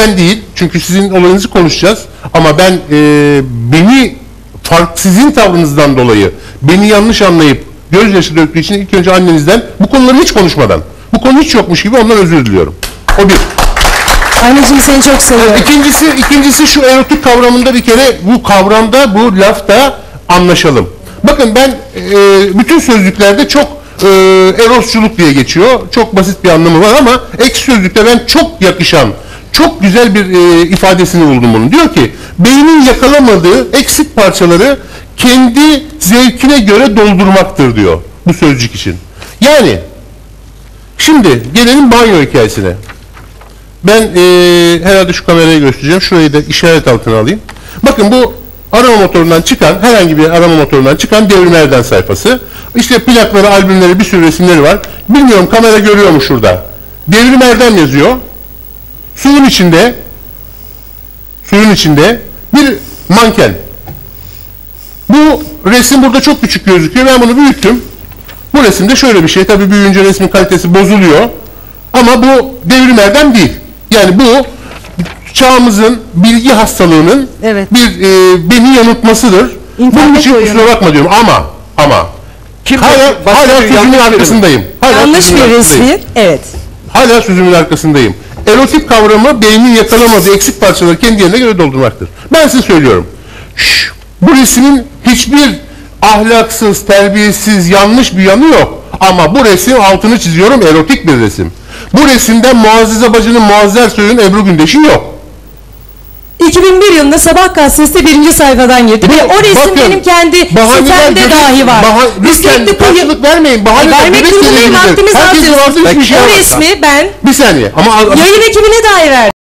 yüzden değil. Çünkü sizin olayınızı konuşacağız. Ama ben e, beni fark sizin tavrınızdan dolayı beni yanlış anlayıp gözyaşı döktüğü için ilk önce annenizden bu konuları hiç konuşmadan bu konu hiç yokmuş gibi ondan özür diliyorum. O bir. Anneciğim seni çok seviyorum. İkincisi, ikincisi şu erotik kavramında bir kere bu kavramda, bu lafta anlaşalım. Bakın ben e, bütün sözlüklerde çok e, erosçuluk diye geçiyor. Çok basit bir anlamı var ama ek sözlükte ben çok yakışan, çok güzel bir e, ifadesini buldum bunun. Diyor ki, beynin yakalamadığı eksik parçaları kendi zevkine göre doldurmaktır diyor bu sözcük için. Yani şimdi gelelim banyo hikayesine. Ben eee, herhalde şu kamerayı göstereceğim. Şurayı da işaret altına alayım. Bakın bu arama motorundan çıkan, herhangi bir arama motorundan çıkan devrim Erdem sayfası. İşte plakları, albümleri, bir sürü resimleri var. Bilmiyorum kamera görüyor mu şurada? Devrim Erdem yazıyor. Suyun içinde suyun içinde bir manken. Bu resim burada çok küçük gözüküyor. Ben bunu büyüttüm. Bu resimde şöyle bir şey. Tabii büyüyünce resmin kalitesi bozuluyor. Ama bu devrim erdem değil. Yani bu çağımızın bilgi hastalığının Evet. bir e, beni yanıltmasıdır. Bunun İnternet için kusura bakma diyorum ama ama Kim hala, hala sözümün arkasındayım. Hala Yanlış bir arkasındayım. resmi. Evet. Hala sözümün arkasındayım. Erotik kavramı beynin yakalamadığı eksik parçaları kendi yerine göre doldurmaktır. Ben size söylüyorum. Şş, bu resmin hiçbir ahlaksız, terbiyesiz, yanlış bir yanı yok. Ama bu resim altını çiziyorum erotik bir resim. Bu resimde Muazzez Bacı'nın Muazzer Soy'un Ebru Gündeş'in yok. 2001 yılında Sabah gazetesi birinci sayfadan girdi. Ve o resim Bakın, benim kendi sitemde dahi var. Baha- lütfen Üstelik bu yıl- karşılık vermeyin. Bahaneler vermek sebebidir. Vaktimiz az. O resmi ben Bir saniye ama yayın ekibine dahi verdim.